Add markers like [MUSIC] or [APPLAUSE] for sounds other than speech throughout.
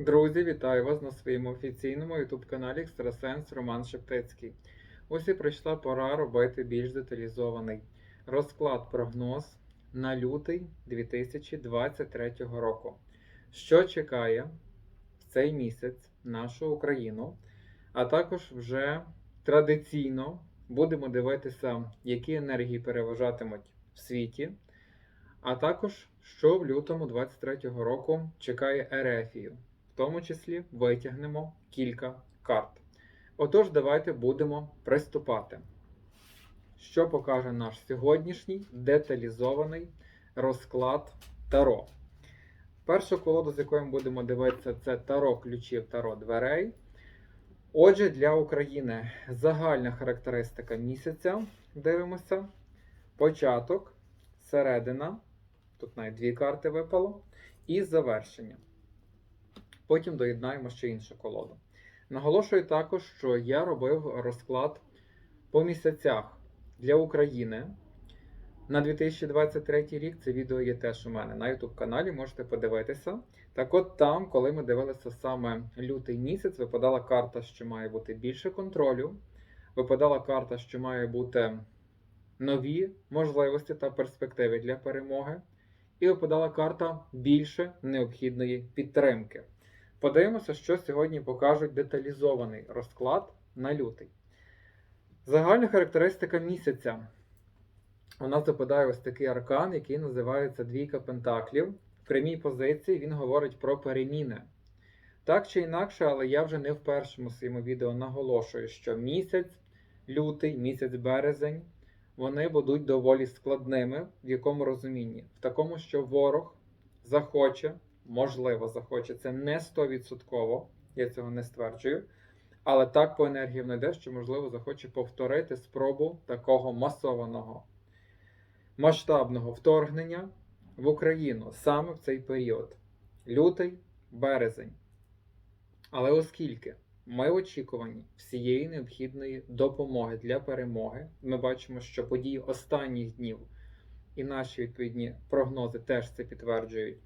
Друзі, вітаю вас на своєму офіційному YouTube каналі Екстрасенс Роман Шептицький. Ось і прийшла пора робити більш деталізований розклад прогноз на лютий 2023 року. Що чекає в цей місяць нашу Україну, а також вже традиційно будемо дивитися, які енергії переважатимуть в світі, а також що в лютому 2023 року чекає Ерефію. Тому числі витягнемо кілька карт. Отож, давайте будемо приступати. Що покаже наш сьогоднішній деталізований розклад Таро. Першу колоду, з якою ми будемо дивитися, це Таро ключів Таро дверей. Отже, для України загальна характеристика місяця. Дивимося. Початок, середина. Тут навіть дві карти випало. І завершення. Потім доєднаємо ще іншу колоду. Наголошую також, що я робив розклад по місяцях для України на 2023 рік. Це відео є теж у мене на YouTube каналі, можете подивитися. Так от там, коли ми дивилися саме лютий місяць, випадала карта, що має бути більше контролю. Випадала карта, що має бути нові можливості та перспективи для перемоги. І випадала карта більше необхідної підтримки. Подивимося, що сьогодні покажуть деталізований розклад на лютий. Загальна характеристика місяця. У нас випадає ось такий аркан, який називається Двійка Пентаклів. В прямій позиції він говорить про переміни. Так чи інакше, але я вже не в першому своєму відео наголошую, що місяць, лютий, місяць березень, вони будуть доволі складними. В якому розумінні? В такому, що ворог захоче можливо, захоче. Це не 100%, я цього не стверджую. Але так по енергії воно йде, що, можливо, захоче повторити спробу такого масованого масштабного вторгнення в Україну саме в цей період лютий, березень. Але оскільки ми очікувані всієї необхідної допомоги для перемоги, ми бачимо, що події останніх днів і наші відповідні прогнози теж це підтверджують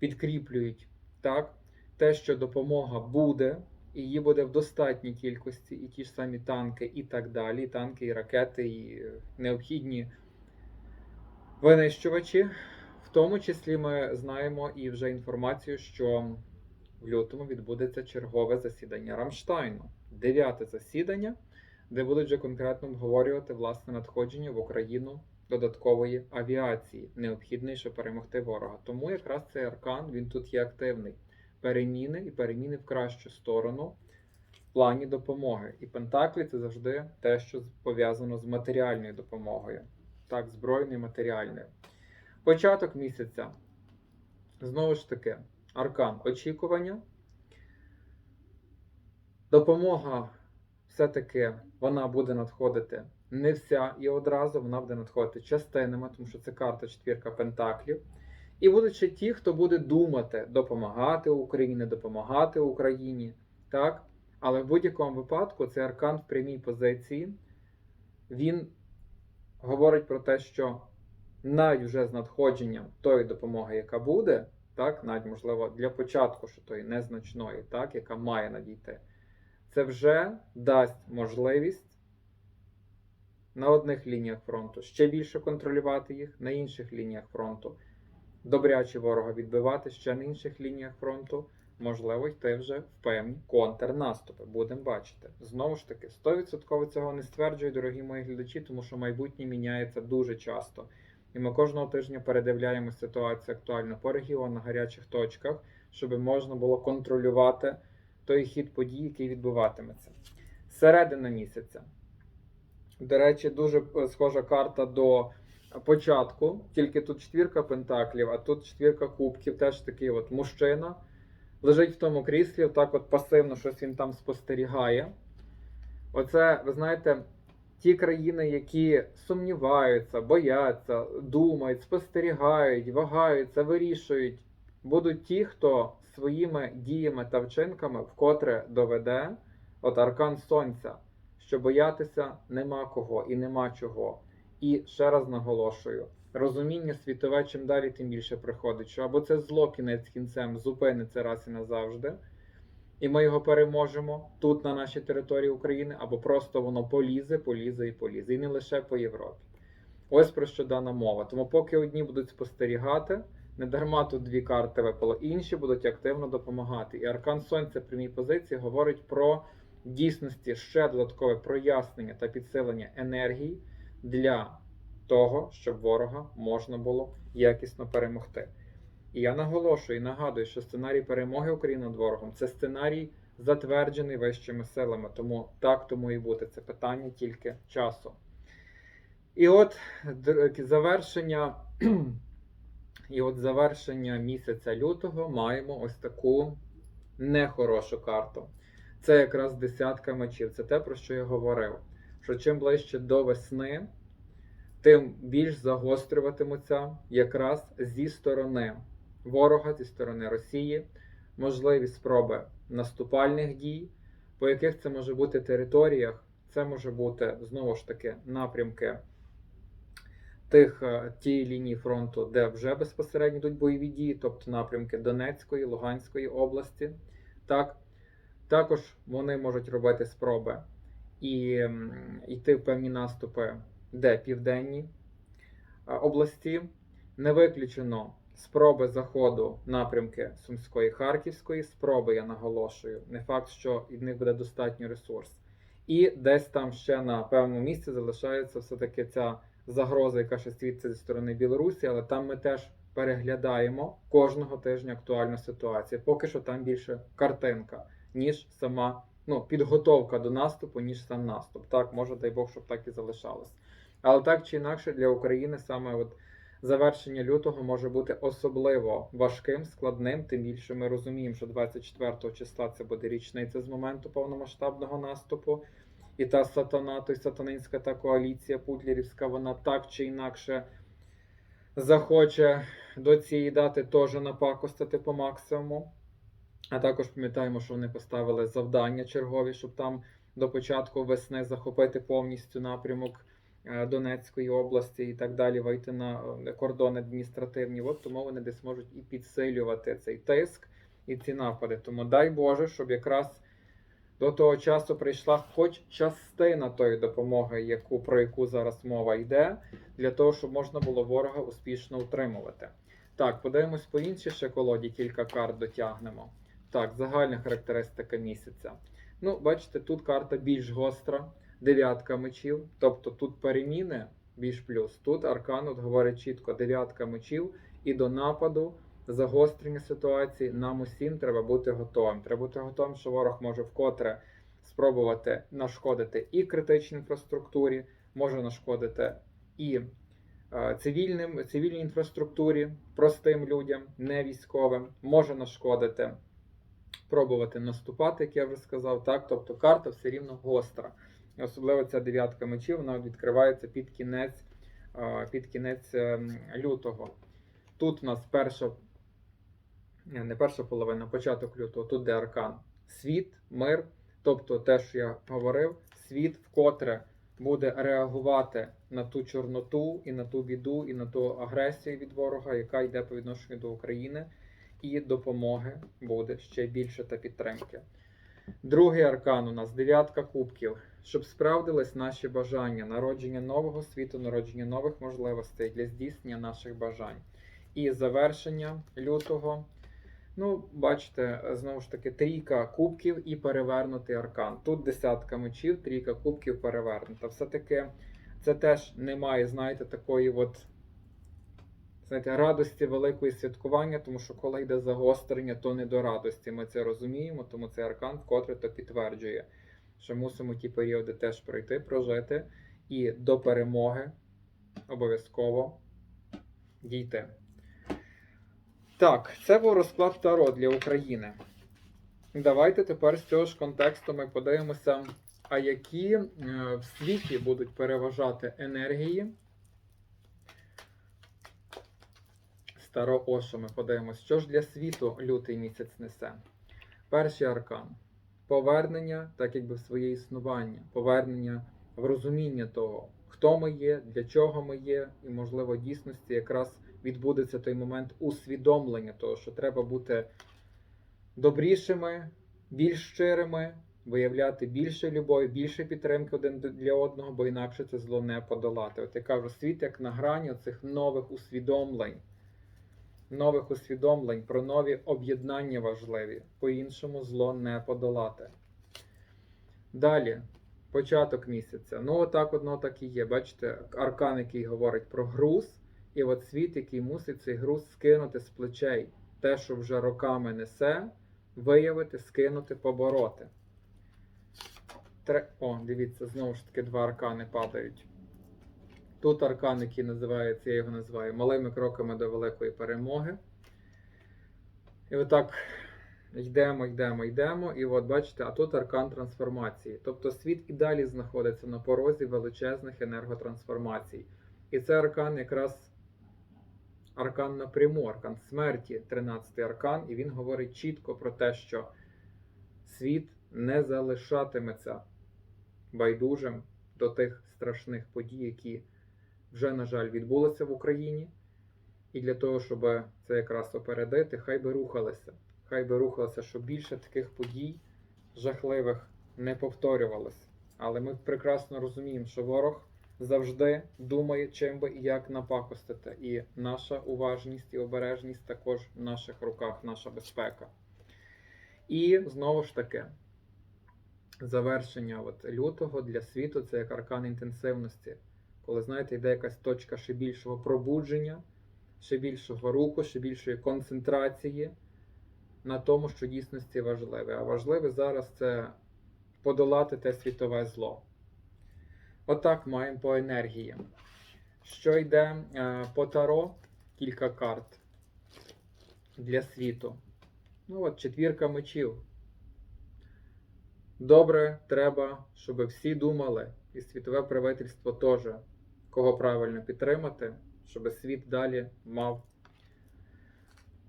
підкріплюють так, те, що допомога буде, і її буде в достатній кількості, і ті ж самі танки, і так далі, танки, і ракети, і необхідні винищувачі. В тому числі ми знаємо і вже інформацію, що в лютому відбудеться чергове засідання Рамштайну, дев'яте засідання, де будуть вже конкретно обговорювати власне надходження в Україну додаткової авіації, необхідної, щоб перемогти ворога. Тому якраз цей аркан він тут є активний. Переміни і переміни в кращу сторону в плані допомоги. І Пентаклі це завжди те, що пов'язано з матеріальною допомогою. Так, збройною матеріальною. Початок місяця. Знову ж таки, аркан очікування. Допомога все-таки вона буде надходити не вся і одразу, вона буде надходити частинами, тому що це карта четвірка Пентаклів. І будуть ще ті, хто буде думати допомагати Україні, допомагати Україні. так? Але в будь-якому випадку цей аркан в прямій позиції, він говорить про те, що навіть вже з надходженням тої допомоги, яка буде, так, навіть можливо для початку, що тої незначної, так, яка має надійти, це вже дасть можливість на одних лініях фронту ще більше контролювати їх, на інших лініях фронту. Добряче ворога відбивати ще на інших лініях фронту. Можливо, йти вже в певні контрнаступи. Будемо бачити. Знову ж таки, 100% цього не стверджую, дорогі мої глядачі, тому що майбутнє міняється дуже часто. І ми кожного тижня передивляємо ситуацію актуально по регіонах, гарячих точках, щоб можна було контролювати той хід подій, який відбуватиметься. Середина місяця. До речі, дуже е, схожа карта до початку, тільки тут четвірка пентаклів, а тут четвірка кубків, теж такий от мужчина. Лежить в тому кріслі, так от пасивно щось він там спостерігає. Оце, ви знаєте, ті країни, які сумніваються, бояться, думають, спостерігають, вагаються, вирішують, будуть ті, хто своїми діями та вчинками вкотре доведе от аркан сонця що боятися нема кого і нема чого. І ще раз наголошую: розуміння світове чим далі, тим більше приходить, що або це зло кінець кінцем зупиниться раз і назавжди, і ми його переможемо тут, на нашій території України, або просто воно полізе, полізе і полізе. І не лише по Європі. Ось про що дана мова. Тому поки одні будуть спостерігати, не дарма тут дві карти випало, інші будуть активно допомагати. І Аркан Сонця при мій позиції говорить про дійсності ще додаткове прояснення та підсилення енергії для того, щоб ворога можна було якісно перемогти. І я наголошую і нагадую, що сценарій перемоги України над ворогом це сценарій затверджений вищими силами. Тому так тому і бути. Це питання тільки часу. І от завершення, [CLEARS THROAT] і от завершення місяця лютого маємо ось таку нехорошу карту. Це якраз десятка мечів. Це те, про що я говорив. Що чим ближче до весни, тим більш загострюватимуться якраз зі сторони ворога, зі сторони Росії, можливі спроби наступальних дій, по яких це може бути територіях, це може бути знову ж таки напрямки тих е, тієї лінії фронту, де вже безпосередньо йдуть бойові дії, тобто напрямки Донецької, Луганської області. Так, також вони можуть робити спроби і йти в певні наступи, де південні області. Не виключено спроби заходу напрямки Сумської Харківської. Спроби, я наголошую. Не факт, що в них буде достатньо ресурс. І десь там ще на певному місці залишається все-таки ця загроза, яка ще світиться зі сторони Білорусі, але там ми теж переглядаємо кожного тижня актуальну ситуацію. Поки що там більше картинка, ніж сама ну, підготовка до наступу, ніж сам наступ. Так, може, дай Бог, щоб так і залишалось. Але так чи інакше для України саме от завершення лютого може бути особливо важким, складним, тим більше ми розуміємо, що 24 числа це буде річниця з моменту повномасштабного наступу. І та сатана, той сатанинська та коаліція путлерівська, вона так чи інакше захоче до цієї дати теж напакостити по максимуму. А також пам'ятаємо, що вони поставили завдання чергові, щоб там до початку весни захопити повністю напрямок е, Донецької області і так далі, вийти на е, кордони адміністративні. От тому вони десь можуть і підсилювати цей тиск і ці напади. Тому дай Боже, щоб якраз до того часу прийшла хоч частина тої допомоги, яку, про яку зараз мова йде, для того, щоб можна було ворога успішно утримувати. Так, подивимось по іншій ще колоді, кілька карт дотягнемо. Так, загальна характеристика місяця. Ну, бачите, тут карта більш гостра, дев'ятка мечів, тобто тут переміни більш плюс. Тут аркан от говорить чітко дев'ятка мечів, і до нападу, загострення ситуації нам усім треба бути готовим. Треба бути готовим, що ворог може вкотре спробувати нашкодити і критичній інфраструктурі, може нашкодити і е, цивільним, цивільній інфраструктурі, простим людям, не військовим, може нашкодити пробувати наступати, як я вже сказав. Так, тобто карта все рівно гостра. Особливо ця дев'ятка мечів, вона відкривається під кінець, під кінець ем, лютого. Тут у нас перша, не перша половина, початок лютого, тут де аркан. Світ, мир, тобто те, що я говорив, світ вкотре буде реагувати на ту чорноту і на ту біду, і на ту агресію від ворога, яка йде по відношенню до України, і допомоги буде ще більше та підтримки. Другий аркан у нас дев'ятка кубків, щоб справдились наші бажання, народження нового світу, народження нових можливостей для здійснення наших бажань. І завершення лютого. Ну, бачите, знову ж таки, трійка кубків і перевернутий аркан. Тут десятка мечів, трійка кубків перевернута. Все-таки це теж немає, знаєте, такої от знаєте, радості великої святкування, тому що коли йде загострення, то не до радості. Ми це розуміємо, тому цей аркан вкотре то підтверджує, що мусимо ті періоди теж пройти, прожити і до перемоги обов'язково дійти. Так, це був розклад Таро для України. Давайте тепер з цього ж контексту ми подивимося, а які е, в світі будуть переважати енергії. Старо Ошо ми подивимося, що ж для світу лютий місяць несе. Перший аркан. Повернення, так якби в своє існування, повернення в розуміння того, хто ми є, для чого ми є, і, можливо, дійсності якраз відбудеться той момент усвідомлення того, що треба бути добрішими, більш щирими, виявляти більше любові, більше підтримки один для одного, бо інакше це зло не подолати. От я кажу, світ як на грані цих нових усвідомлень, нових усвідомлень про нові об'єднання важливі. По-іншому зло не подолати. Далі, початок місяця. Ну, отак одно так і є. Бачите, аркан, який говорить про груз, і от світ, який мусить цей груз скинути з плечей. Те, що вже роками несе, виявити, скинути, побороти. О, дивіться, знову ж таки два аркани падають. Тут аркан, який називається, я його називаю малими кроками до великої перемоги. І отак йдемо, йдемо, йдемо. І от бачите, а тут аркан трансформації. Тобто світ і далі знаходиться на порозі величезних енерготрансформацій. І це аркан якраз аркан напряму, аркан смерті, 13-й аркан, і він говорить чітко про те, що світ не залишатиметься байдужим до тих страшних подій, які вже, на жаль, відбулися в Україні. І для того, щоб це якраз опередити, хай би рухалися. Хай би рухалися, щоб більше таких подій жахливих не повторювалося. Але ми прекрасно розуміємо, що ворог завжди думає, чим би і як напакостити. І наша уважність і обережність також в наших руках, наша безпека. І знову ж таки, завершення от лютого для світу це як аркан інтенсивності. Коли, знаєте, йде якась точка ще більшого пробудження, ще більшого руху, ще більшої концентрації на тому, що дійсності важливе. А важливе зараз це подолати те світове зло. Отак маємо по енергіям. Що йде е, по таро? Кілька карт для світу. Ну от, четвірка мечів. Добре, треба, щоб всі думали, і світове правительство теж, кого правильно підтримати, щоб світ далі мав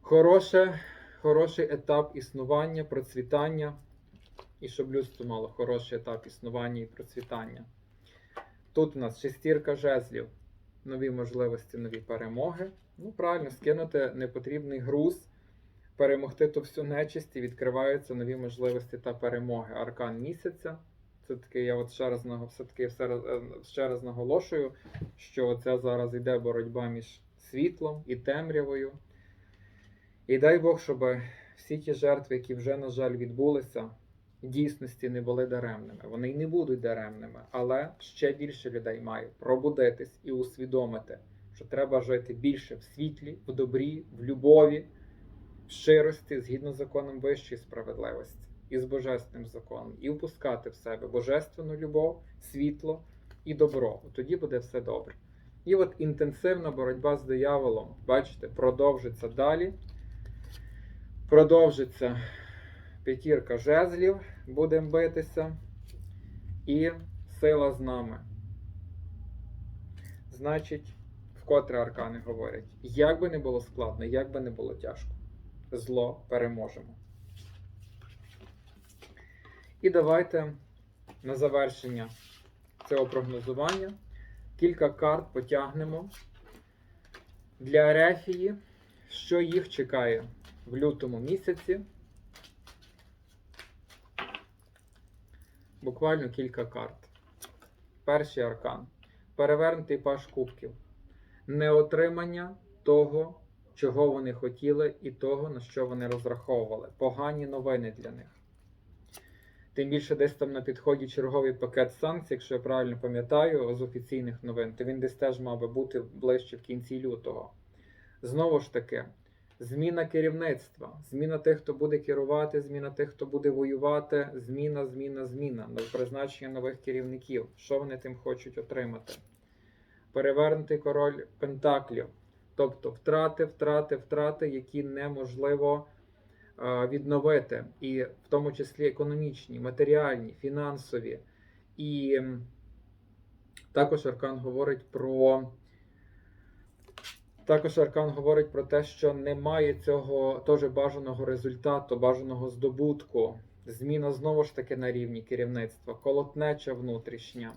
хороше, хороший етап існування, процвітання, і щоб людство мало хороший етап існування і процвітання. Тут у нас шестірка жезлів, нові можливості, нові перемоги. Ну, правильно, скинути непотрібний груз, перемогти ту всю нечисть і відкриваються нові можливості та перемоги. Аркан місяця. Це таки, я от ще раз все-таки все е, ще раз наголошую, що це зараз йде боротьба між світлом і темрявою. І дай Бог, щоб всі ті жертви, які вже, на жаль, відбулися, в дійсності не були даремними. Вони й не будуть даремними, але ще більше людей має пробудитись і усвідомити, що треба жити більше в світлі, в добрі, в любові, в щирості, згідно з законом вищої справедливості і з божественним законом, і впускати в себе божественну любов, світло і добро. Тоді буде все добре. І от інтенсивна боротьба з дияволом, бачите, продовжиться далі. Продовжиться п'ятірка жезлів, будемо битися. І сила з нами. Значить, вкотре аркани говорять: як би не було складно, як би не було тяжко, зло переможемо. І давайте на завершення цього прогнозування кілька карт потягнемо для Ерефії, що їх чекає в лютому місяці. Буквально кілька карт. Перший аркан. Перевернутий паш кубків. Неотримання того, чого вони хотіли, і того, на що вони розраховували. Погані новини для них. Тим більше десь там на підході черговий пакет санкцій, якщо я правильно пам'ятаю, з офіційних новин, то він десь теж мав би бути ближче в кінці лютого. Знову ж таки, зміна керівництва, зміна тих, хто буде керувати, зміна тих, хто буде воювати, зміна, зміна, зміна, нов- призначення нових керівників. Що вони тим хочуть отримати? Перевернутий король Пентаклів. Тобто втрати, втрати, втрати, які неможливо відновити, і в тому числі економічні, матеріальні, фінансові. І також Аркан говорить про. Також Аркан говорить про те, що немає цього теж бажаного результату, бажаного здобутку. Зміна знову ж таки на рівні керівництва, колотнеча внутрішня.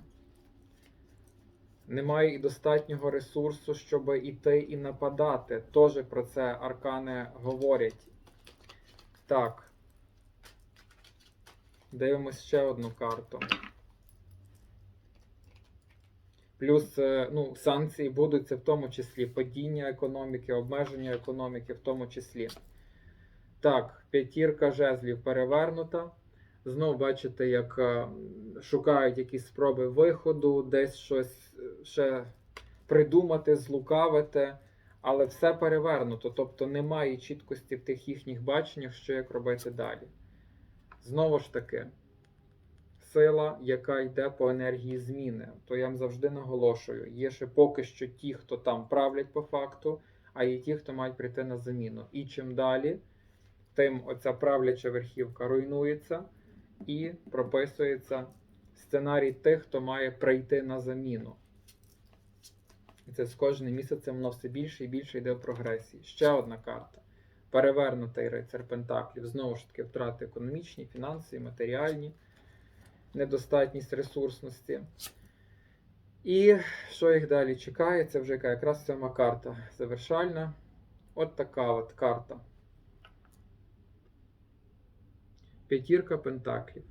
Немає і достатнього ресурсу, щоб іти і нападати. Теж про це аркани говорять. Так. Дивимось ще одну карту. Плюс е, ну, санкції будуть це в тому числі падіння економіки, обмеження економіки в тому числі. Так, п'ятірка жезлів перевернута. Знову бачите, як е, шукають якісь спроби виходу, десь щось е, ще придумати, злукавити, але все перевернуто. Тобто немає чіткості в тих їхніх баченнях, що як робити далі. Знову ж таки, сила, яка йде по енергії зміни. То я вам завжди наголошую: є ще поки що ті, хто там правлять по факту, а є ті, хто мають прийти на заміну. І чим далі, тим оця правляча верхівка руйнується і прописується сценарій тих, хто має прийти на заміну. І це з кожним місяцем воно все більше і більше йде в прогресії. Ще одна карта. Перевернутий рицар Пентаклів. Знову ж таки, втрати економічні, фінансові, матеріальні, недостатність ресурсності. І що їх далі чекає? Це вже якраз сьома карта завершальна. От така от карта. П'ятірка пентаклів.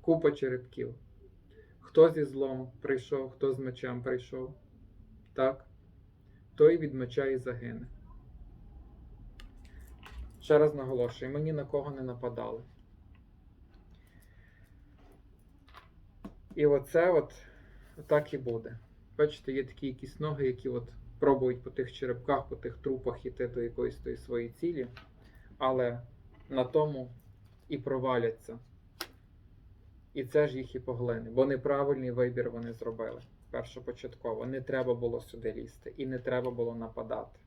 Купа черепків. Хто зі злом прийшов, хто з мечем прийшов. Так? Той від меча і загине. Ще раз наголошую, ми ні на кого не нападали. І оце от так і буде. Бачите, є такі якісь ноги, які от пробують по тих черепках, по тих трупах іти до якоїсь тої своєї цілі, але на тому і проваляться. І це ж їх і поглине, бо неправильний вибір вони зробили першопочатково. Не треба було сюди лізти і не треба було нападати.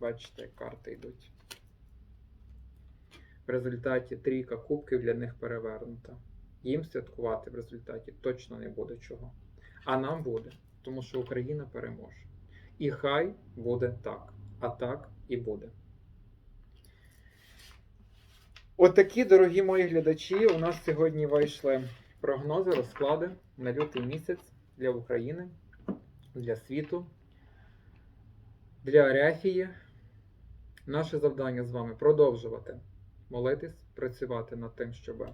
Бачите, карти йдуть. В результаті трійка кубків для них перевернута. Їм святкувати в результаті точно не буде чого. А нам буде, тому що Україна переможе. І хай буде так. А так і буде. Отакі, дорогі мої глядачі, у нас сьогодні вийшли прогнози, розклади на лютий місяць для України, для світу, для Арефії. Наше завдання з вами продовжувати молитись, працювати над тим, щоб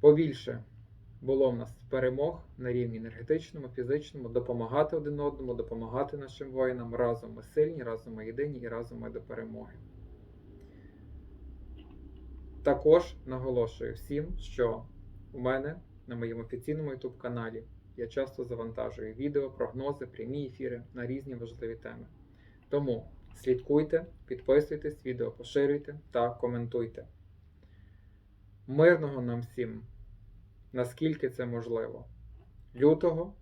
побільше було в нас перемог на рівні енергетичному, фізичному, допомагати один одному, допомагати нашим воїнам. Разом ми сильні, разом ми єдині і разом ми до перемоги. Також наголошую всім, що у мене на моєму офіційному YouTube каналі я часто завантажую відео, прогнози, прямі ефіри на різні важливі теми. Тому слідкуйте, підписуйтесь, відео поширюйте та коментуйте. Мирного нам всім, наскільки це можливо. Лютого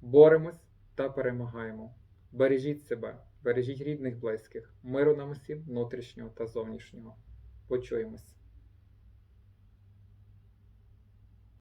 боремось та перемагаємо. Бережіть себе, бережіть рідних, близьких, миру нам усім внутрішнього та зовнішнього. Почуємось.